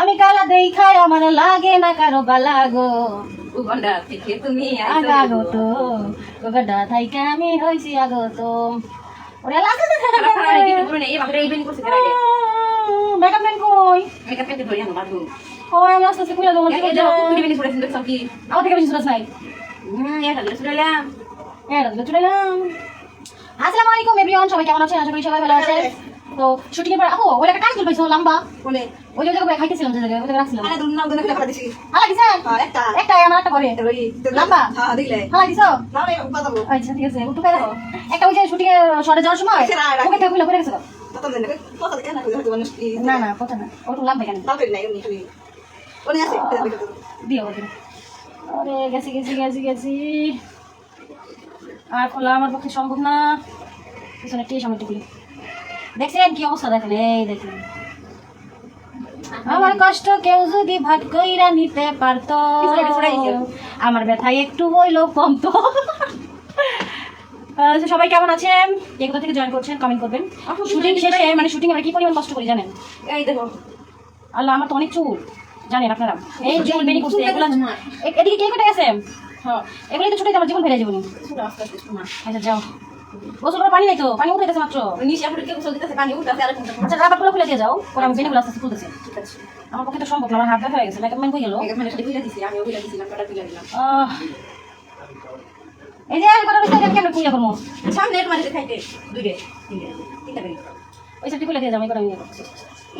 আমি কালা দেখাই আমার লাগে না কারও বালা গো। উগন্ডা থেকে তুমি আমি হইছি আগো তো। ওরে লাগে না মেকআপ ম্যান কই? কই আমি আস্তে আস্তে কইলা দমন থেকে যাও আমার থেকে বেশি সুরাস নাই। এটা তো চুড়াইলাম। আসসালামু আলাইকুম এভরিওয়ান সবাই কেমন আছেন? আশা করি সবাই ভালো আছেন। তো শুটিং এর পর ওই একটা টাইম পাইছো লম্বা। ওই যে জায়গায় খাইতেছিলাম যে জায়গায় ওই রাখছিলাম। হালা দিছে। একটা। আমার একটা করে লম্বা? হালা দিছো আচ্ছা ঠিক আছে একটু খাই দেখো। একটা ওই যে শুটিং শর্টে যাওয়ার সময় ওকে থেকে খুলে করে গেছে না না কথা না। ওটু লম্বা কেন? দিও ওকে আরে গেছি গেছি গেছি গেছি। আর খোলা আমার পক্ষে সম্ভব না। পিছনে টি সামনে দেখছেন কি অবস্থা দেখেন? এই দেখেন। আমার কষ্ট কেউ যদি ভাগ কইরা নিতে পারতো। আমার ব্যথা একটু হইল কমতো। তো সবাই কেমন আছেন? কে কোথা থেকে জয়েন করছেন? কমেন্ট করবেন। শুটিং শেষে মানে শুটিং আমরা কি পরিমাণ কষ্ট করি জানেন? আল্লাহ আমার তো অনেক চুল। জানেন আপনারা? এই চুল বেরি করছে এগুলা এদিকে কে কেটে গেছে এগুলো তো ছুটে আমার জীবন ফেলে যাব আচ্ছা যাও। গোসল করে পানি নাই তো পানি উঠে গেছে মাত্র আচ্ছা খুলে দিয়ে যাও। পরে আমি বেনিগুলো আস্তে আস্তে খুলতেছি আমার পক্ষে তো সম্ভব না আমার হাত ব্যথা হয়ে গেছে মেকআপ ম্যান কই গেল? আহ, এই যে আর কথা বলতে কেমন খুলে করব? সামনের মাঝে খাইতে দুইটা তিনটা তিনটা বেরি ওই সাইডে খুলে দিয়ে যাও আমি করে ইয়ে করছি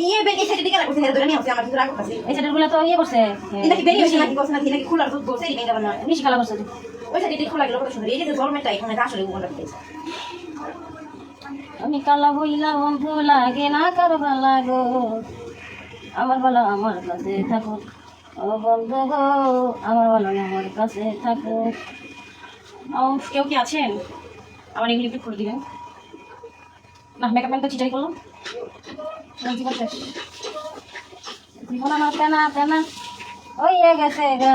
ইয়ে বেরি সাইডে দিকে রাখছে ধরে নিয়ে আসছে আমার কিন্তু রাগ করছে এই সাইডেরগুলো তো ইয়ে করছে। এটা কি বেরি হইছে নাকি করছে নাকি খোলার দুধ বসে এই বেঙ্গা বানা নিশি কালা করছে। ওই সাইডে খোলা গেল কত সুন্দর। এই যে গরমেরটা এখানে আসলে উগন্ডা দিতেছে আমি কালা হইলা বন্ধু লাগে না কারও ভালা গো। আমার ভালো আমার কাছে থাকো। ও বন্ধু গো আমার ভালো আমার কাছে থাকো। ও কেউ কি আছেন? আমার এগুলি একটু খুলে দিবেন। না মেকআপ ম্যান তো চিটাই আমার জীবন শেষ। জীবন আমার তেনা তেনা। ওই গেছে গা।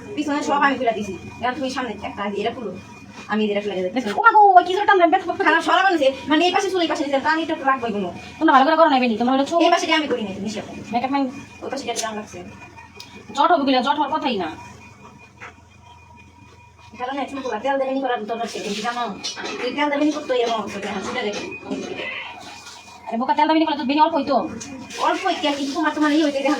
পিছনে সব আমি খুলে দিছি। এবার তুমি সামনে একটা এটা খুলো আমি ওই কি জোরটা আমরা সরা মানে এই পাশে চলে এই পাশে দিতে পানি একটু রাখব কোনো। তোমরা ভালো করে করো না বেনি তোমরা হলো এই পাশে আমি করি নাই নিশে মেকআপ ম্যান ওই পাশে যেটা দাম লাগছে। জট হবে কিনা? জট হওয়ার কথাই না। কারণ একটু পুরো তেল দেবেনি করার দরকার ছিল কিন্তু জানো? এই তেল দেবেনি করতে এরকম করতে হাসিটা দেখো। আরে বোকা তেল দাবি করে তো বেনি অল্প হইতো। অল্প কিন্তু তোমার তোমার এই হইতে দেখা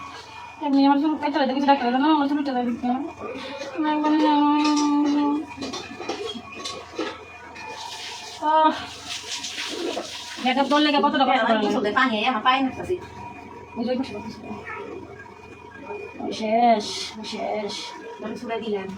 এমনি আমার কেটে হইতে কিছু ডাক্তার না, আমার যায় দেখতে একবারে মেকআপ করে লাগে পাশে। ওই শেষ শেষ। দিলাম